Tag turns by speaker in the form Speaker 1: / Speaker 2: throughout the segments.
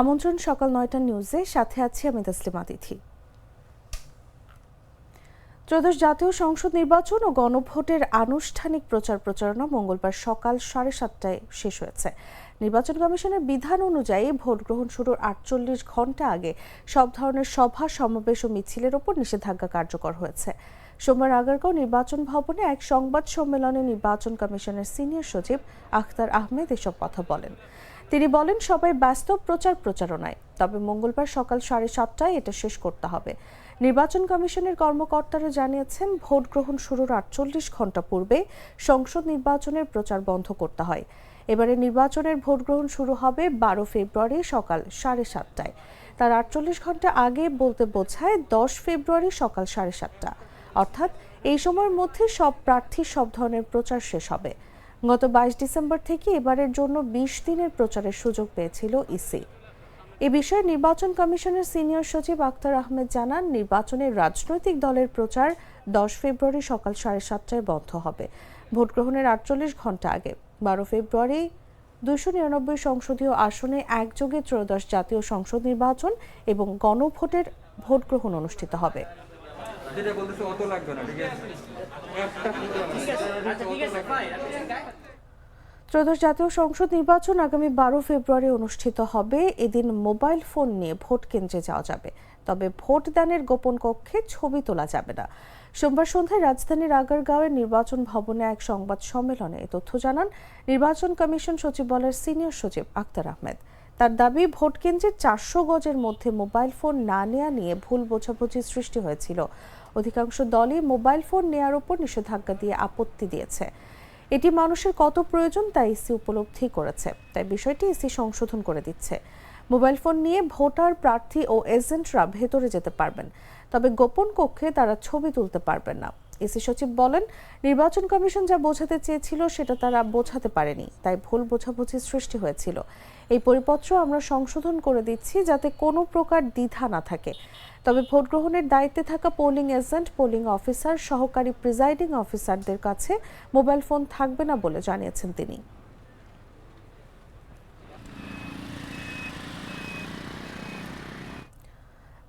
Speaker 1: আমন্ত্রণ সকাল নয়টা নিউজে। সাথে আছি আমি তাসলিমা তিথি ত্রয়োদশ জাতীয় সংসদ নির্বাচন ও গণভোটের আনুষ্ঠানিক প্রচার প্রচারণা মঙ্গলবার সকাল সাড়ে সাতটায় শেষ হয়েছে। নির্বাচন কমিশনের বিধান অনুযায়ী ভোট গ্রহণ শুরুর আটচল্লিশ ঘণ্টা আগে সব ধরনের সভা, সমাবেশ ও মিছিলের ওপর নিষেধাজ্ঞা কার্যকর হয়েছে। সোমবার আগারগাঁও নির্বাচন ভবনে এক সংবাদ সম্মেলনে নির্বাচন কমিশনের সিনিয়র সচিব আখতার আহমেদ এসব কথা বলেন। তিনি বলেন, সবাই ব্যস্ত, প্রচার প্রচারণায়। তবে মঙ্গলবার সকাল সাড়ে সাতটায় এটা শেষ করতে হবে। নির্বাচন কমিশনের কর্মকর্তারা জানিয়েছেন, ভোট গ্রহণ শুরুর আটচল্লিশ ঘণ্টা পূর্বে সংসদ নির্বাচনের প্রচার বন্ধ করতে হয়। এবারে নির্বাচনের ভোট গ্রহণ শুরু হবে বারো ফেব্রুয়ারি সকাল সাড়ে সাতটায়। তার আটচল্লিশ ঘণ্টা আগে বলতে বোঝায়, দশ ফেব্রুয়ারি সকাল সাড়ে সাতটা। অর্থাৎ এই সময়ের মধ্যে সব প্রার্থী সব ধরনের প্রচার শেষ হবে। গত বাইশ ডিসেম্বর থেকে এবারের জন্য বিশ দিনের প্রচারের সুযোগ পেয়েছিল ইসি। এ বিষয়ে নির্বাচন কমিশনের সিনিয়র সচিব আক্তার আহমেদ জানান, নির্বাচনের রাজনৈতিক দলের প্রচার দশ ফেব্রুয়ারি সকাল সাড়ে সাতটায় বন্ধ হবে। ভোট গ্রহণের আটচল্লিশ ঘণ্টা আগে। বারো ফেব্রুয়ারি দুশো নিরানব্বই সংসদীয় আসনে একযোগে ত্রয়োদশ জাতীয় সংসদ নির্বাচন এবং গণভোটের ভোট গ্রহণ অনুষ্ঠিত হবে।
Speaker 2: ঠিক আছে?
Speaker 1: ত্রয়োদশ জাতীয় সংসদ নির্বাচন আগামী বারো ফেব্রুয়ারি অনুষ্ঠিত হবে। এদিন মোবাইল ফোন নিয়ে ভোট কেন্দ্রে যাওয়া যাবে। তবে ভোট দানের গোপন কক্ষে ছবি তোলা যাবে না। সোমবার সন্ধ্যায় রাজধানীর আগারগাঁওয়ের নির্বাচন ভবনে এক সংবাদ সম্মেলনে এ তথ্য জানান নির্বাচন কমিশন সচিবালয়ের সিনিয়র সচিব আক্তার আহমেদ। তার দাবি, ভোট কেন্দ্রের চারশো গজের মধ্যে মোবাইল ফোন না নেওয়া নিয়ে ভুল বোঝাবুঝি সৃষ্টি হয়েছিল। অধিকাংশ দলই মোবাইল ফোন নেয়ার উপর নিষেধাজ্ঞা দিয়ে আপত্তি দিয়েছে। এটি মানুষের কত প্রয়োজন তা ইসি উপলব্ধি করেছে। তাই বিষয়টি ইসি সংশোধন করে দিচ্ছে। মোবাইল ফোন নিয়ে ভোটার, প্রার্থী ও এজেন্টরা ভেতরে যেতে পারবেন। তবে গোপন কক্ষে তারা ছবি তুলতে পারবেন না। ইসি সচিব বলেন, নির্বাচন কমিশন যা বোঝাতে চেয়েছিল সেটা তারা বোঝাতে পারেনি, তাই ভুল বোঝাবুঝির সৃষ্টি হয়েছিল। এই পরিপত্র আমরা সংশোধন করে দিচ্ছি যাতে কোনো প্রকার দ্বিধা না থাকে। তবে ভোট গ্রহণের দায়িত্বে থাকা পোলিং এজেন্ট, পোলিং অফিসার, সহকারী প্রিজাইডিং অফিসারদের কাছে মোবাইল ফোন থাকবে না বলে জানিয়েছেন তিনি।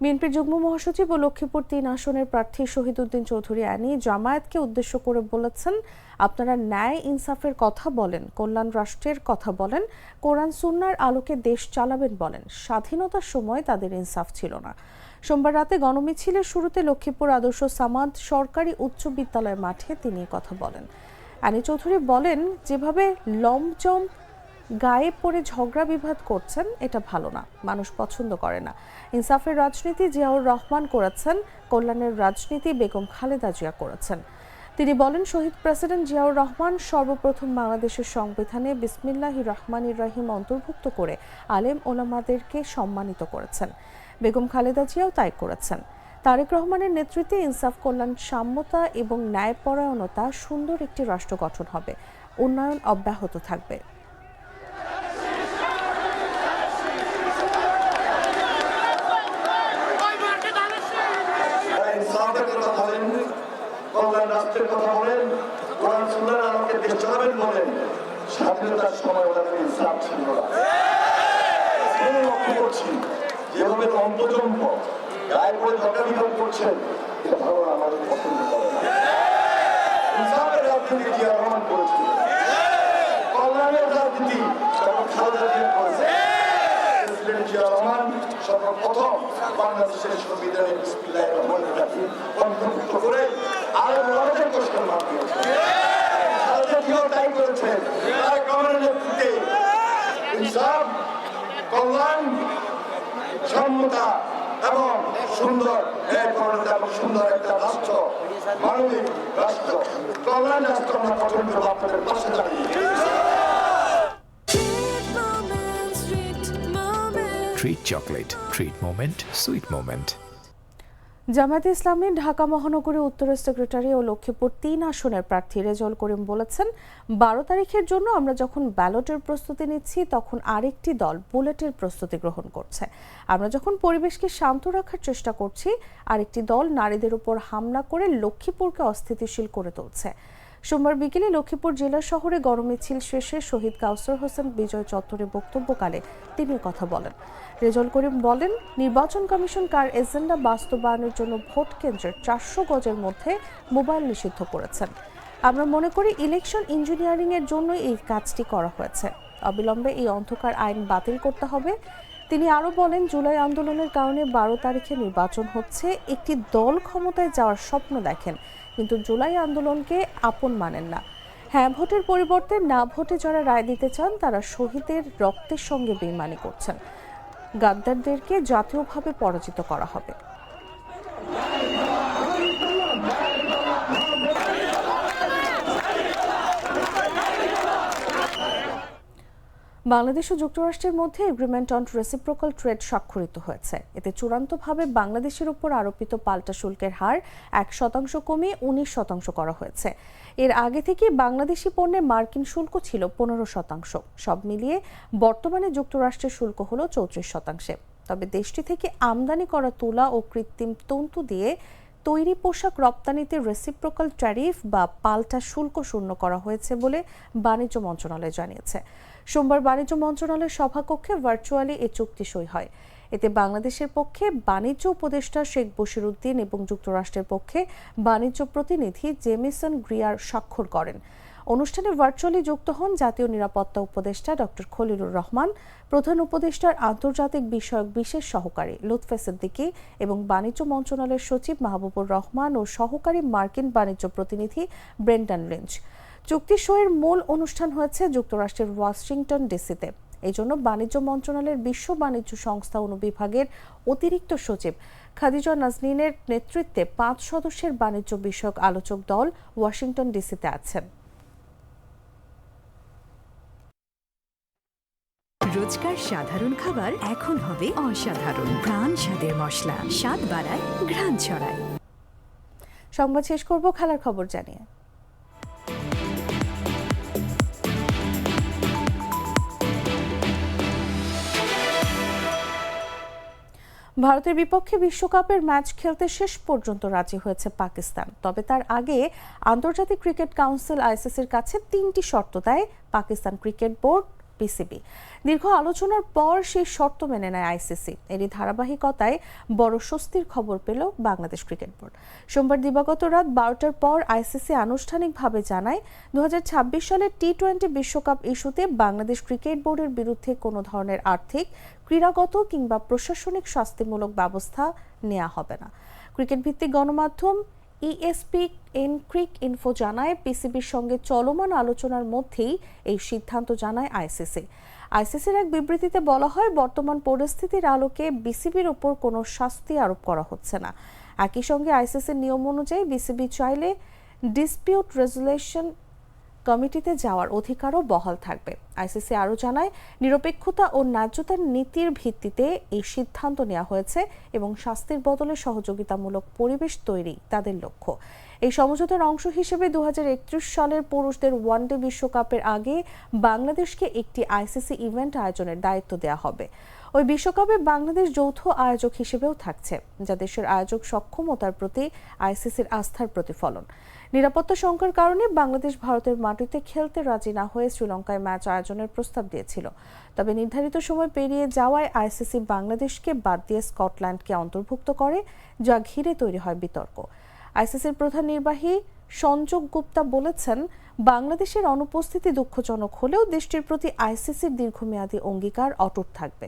Speaker 1: বিএনপির যুগ্ম মহাসচিব ও লক্ষ্মীপুর তিন আসনের প্রার্থী শহীদউদ্দিন চৌধুরী আনি জামায়াতকে উদ্দেশ্য করে বলেছেন, আপনারা ন্যায় ইনসাফের কথা বলেন, কল্যাণ রাষ্ট্রের কথা বলেন, কোরআন সুন্নার আলোকে দেশ চালাবেন বলেন। স্বাধীনতার সময় তাদের ইনসাফ ছিল না। সোমবার রাতে গণমিছিলের শুরুতে লক্ষ্মীপুর আদর্শ সামাদ সরকারি উচ্চ বিদ্যালয় মাঠে তিনি কথা বলেন। আনি চৌধুরী বলেন, যেভাবে লমচম গায়ে পড়ে ঝগড়া বিভাদ করছেন, এটা ভালো না। মানুষ পছন্দ করে না। ইনসাফের রাজনীতি জিয়াউর রহমান করেছেন, কল্যাণের রাজনীতি বেগম খালেদা জিয়া করেছেন। তিনি বলেন, শহীদ প্রেসিডেন্ট জিয়াউর রহমান সর্বপ্রথম বাংলাদেশের সংবিধানে বিসমিল্লাহ রহমানির রহিম অন্তর্ভুক্ত করে আলেম ওলামাদেরকে সম্মানিত করেছেন। বেগম খালেদা জিয়াও তাই করেছেন। তারেক রহমানের নেতৃত্বে ইনসাফ, কল্যাণ, সাম্যতা এবং ন্যায়পরায়ণতা সুন্দর একটি রাষ্ট্র গঠন হবে। উন্নয়ন অব্যাহত থাকবে
Speaker 3: তারা ইনসাফের কথা বলেন কল্যাণ কথা বলেন, কোরআন সুন্দর আমাকে দেশ চালাবেন বলেন, স্বাধীনতার সময় ওনাদের ইনসাফ ছিল না। লক্ষ্য করছি যেভাবে অন্তজম্প গায়ে পড়ে ঝগড়া বিভাগ করছেন এটা ভালো আমাদের পছন্দ করে না। ইনসাফের রাজনীতি জিয়া রহমান করেছিল কল্যাণের রাজনীতি ডক্টর খালেদা জিয়া করেছে। প্রেসিডেন্ট জিয়া রহমান সর্বপ্রথম বাংলাদেশের সংবিধানে বিসমিল্লাহির রহমানির রহিম অন্তর্ভুক্ত করে আরও মার্ক দিয়েছে খালেদা জিয়াও তাই করেছেন তার কমানের নেতৃত্বে ইনসাফ কল্যাণ সম্মতা এবং সুন্দর এবং সুন্দর একটা রাষ্ট্র মানবিক রাষ্ট্র কল্যাণ রাষ্ট্র আমরা করব আপনাদের পাশে দাঁড়িয়ে
Speaker 4: Treat chocolate. Treat moment. Sweet moment.
Speaker 1: জামায়াতে ইসলামী ঢাকা মহানগরী উত্তরের সেক্রেটারি ও লক্ষ্মীপুর তিন আসনের প্রার্থী রেজল করিম বলেছেন, বারো তারিখের জন্য আমরা যখন ব্যালটের প্রস্তুতি নিচ্ছি, তখন আরেকটি দল বুলেটের প্রস্তুতি গ্রহণ করছে। আমরা যখন পরিবেশকে শান্ত রাখার চেষ্টা করছি, আরেকটি দল নারীদের উপর হামলা করে লক্ষ্মীপুরকে অস্থিতিশীল করে তুলছে। সোমবার বিকেলে লক্ষ্মীপুর জেলা শহরে গরম মিছিল শেষে শহীদ কাউসার হোসেন বিজয় চত্বরে বক্তব্যকালে তিনি কথা বলেন। রেজল করিম বলেন, নির্বাচন কমিশন কার এজেন্ডা বাস্তবায়নের জন্য ভোট কেন্দ্রের চারশো গজের মধ্যে মোবাইল নিষিদ্ধ করেছেন। আমরা মনে করি ইলেকশন ইঞ্জিনিয়ারিং এর জন্য এই কাজটি করা হয়েছে। অবিলম্বে এই অন্ধকার আইন বাতিল করতে হবে। তিনি আরও বলেন, জুলাই আন্দোলনের কারণে বারো তারিখে নির্বাচন হচ্ছে। একটি দল ক্ষমতায় যাওয়ার স্বপ্ন দেখেন, কিন্তু জুলাই আন্দোলনকে আপন মানেন না। হ্যাঁ ভোটের পরিবর্তে না ভোটে যারা রায় দিতে চান, তারা শহীদের রক্তের সঙ্গে বেইমানি করছেন। গাদ্দারদেরকে জাতীয়ভাবে পরাজিত করা হবে। বাংলাদেশ ও যুক্তরাষ্ট্রের মধ্যে এগ্রিমেন্ট অন রেসিপ্রোকাল ট্রেড স্বাক্ষরিত হয়েছে। এতে চূড়ান্তভাবে বাংলাদেশের উপর আরোপিত পাল্টা শুল্কের হার এক শতাংশ কমিয়ে উনিশ শতাংশ করা হয়েছে। এর আগে থেকে বাংলাদেশি পণ্যে মার্কিন শুল্ক ছিল পনেরো শতাংশ। সব মিলিয়ে বর্তমানে যুক্তরাষ্ট্রের শুল্ক হল চৌত্রিশ শতাংশে। তবে দেশটি থেকে আমদানি করা তুলা ও কৃত্রিম তন্তু দিয়ে তৈরি পোশাক রপ্তানিতে রেসিপ্রোকাল ট্যারিফ বা পাল্টা শুল্ক শূন্য করা হয়েছে বলে বাণিজ্য মন্ত্রণালয় জানিয়েছে। সোমবার বাণিজ্য মন্ত্রণালয়ের সভাকক্ষে ভার্চুয়ালি এ চুক্তি সই হয়। এতে বাংলাদেশের পক্ষে বাণিজ্য উপদেষ্টা শেখ বশিরুদ্দিন এবং যুক্তরাষ্ট্রের পক্ষে বাণিজ্য প্রতিনিধি জেমিসন গ্রিয়ার স্বাক্ষর করেন। অনুষ্ঠানে ভার্চুয়ালি যুক্ত হন জাতীয় নিরাপত্তা উপদেষ্টা ডক্টর খলিলুর রহমান, প্রধান উপদেষ্টার আন্তর্জাতিক বিষয়ক বিশেষ সহকারী লুৎফে সিদ্দিকী এবং বাণিজ্য মন্ত্রণালয়ের সচিব মাহবুবুর রহমান ও সহকারী মার্কিন বাণিজ্য প্রতিনিধি ব্রেন্ডান লিঞ্চ। চুক্তি সইয়ের মূল অনুষ্ঠান হয়েছে যুক্তরাষ্ট্রের ওয়াশিংটন ডিসিতে। এই জন্য বাণিজ্য মন্ত্রণালয়ের বিশ্ব বাণিজ্য সংস্থা অনুবিভাগের অতিরিক্ত সচিব খাদিজা নাজনীনের নেতৃত্বে পাঁচ সদস্যের বাণিজ্য বিষয়ক আলোচক দল ওয়াশিংটন ডিসিতে আছেন
Speaker 5: রোজকার সাধারণ খাবার এখন হবে অসাধারণ। প্রাণ স্বাদের মশলা স্বাদ বাড়ায় ঘ্রাণ ছড়ায়।
Speaker 1: সংবাদ শেষ করব খেলার খবর জানিয়ে। ভারতের বিপক্ষে বিশ্বকাপের ম্যাচ খেলতে শেষ পর্যন্ত রাজি হয়েছে পাকিস্তান। তবে তার আগে আন্তর্জাতিক ক্রিকেট কাউন্সিল আইসিসির কাছে তিনটি শর্ত দেয় পাকিস্তান ক্রিকেট বোর্ড পিসিবি। দীর্ঘ আলোচনার পর সেই শর্ত মেনে নেয় আইসিসি। এরই ধারাবাহিকতায় বড় স্বস্তির খবর পেল বাংলাদেশ ক্রিকেট বোর্ড। সোমবার দিবাগত রাত বারোটার পর আইসিসি আনুষ্ঠানিকভাবে জানায় ছাব্বিশ সালের টি টোয়েন্টি বিশ্বকাপ ইস্যুতে বাংলাদেশ ক্রিকেট বোর্ডের বিরুদ্ধে কোনো ধরনের আর্থিক, ক্রীড়াগত কিংবা প্রশাসনিক শাস্তিমূলক ব্যবস্থা নেওয়া হবে না। ক্রিকেট ভিত্তিক গণমাধ্যম ইএসপি এন ক্রিক ইনফো জানায় পিসিবির সঙ্গে চলমান আলোচনার মধ্যেই এই সিদ্ধান্ত জানায় আইসিসি আইসিসির এক বিবৃতিতে বলা হয়, বর্তমান পরিস্থিতির আলোকে বিসিবির ওপর কোনো শাস্তি আরোপ করা হচ্ছে না। একই সঙ্গে আইসিসির নিয়ম অনুযায়ী বিসিবি চাইলে ডিসপিউট রেজুলেশন কমিটিতে যাওয়ার অধিকারও বহাল থাকবে। আইসিসি আরও জানায়, নিরপেক্ষতা ও ন্যায্যতার নীতির ভিত্তিতে এই সিদ্ধান্ত নেওয়া হয়েছে এবং শাস্তির বদলে সহযোগিতামূলক পরিবেশ তৈরি তাদের লক্ষ্য। এই সমঝোতার অংশ হিসেবে দু সালের পুরুষদের ওয়ানডে বিশ্বকাপের আগে বাংলাদেশকে একটি আইসিসি ইভেন্ট আয়োজনের দায়িত্ব দেওয়া হবে। ওই বিশ্বকাপে বাংলাদেশ যৌথ আয়োজক হিসেবেও থাকছে, যা দেশের আয়োজক সক্ষমতার প্রতি আইসিসির আস্থার প্রতিফলন। নিরাপত্তা শঙ্কার কারণে বাংলাদেশ ভারতের মাটিতে খেলতে রাজি না হয়ে শ্রীলঙ্কায় ম্যাচ আয়োজনের প্রস্তাব দিয়েছিল। তবে নির্ধারিত সময় পেরিয়ে যাওয়ায় আইসিসি বাংলাদেশকে বাদ দিয়ে স্কটল্যান্ডকে অন্তর্ভুক্ত করে, যা ঘিরে তৈরি হয় বিতর্ক। আইসিসির প্রধান নির্বাহী সঞ্জোগ গুপ্তা বলেছেন, বাংলাদেশের অনুপস্থিতি দুঃখজনক হলেও দেশটির প্রতি আইসিসির দীর্ঘমেয়াদী অঙ্গীকার অটুট থাকবে।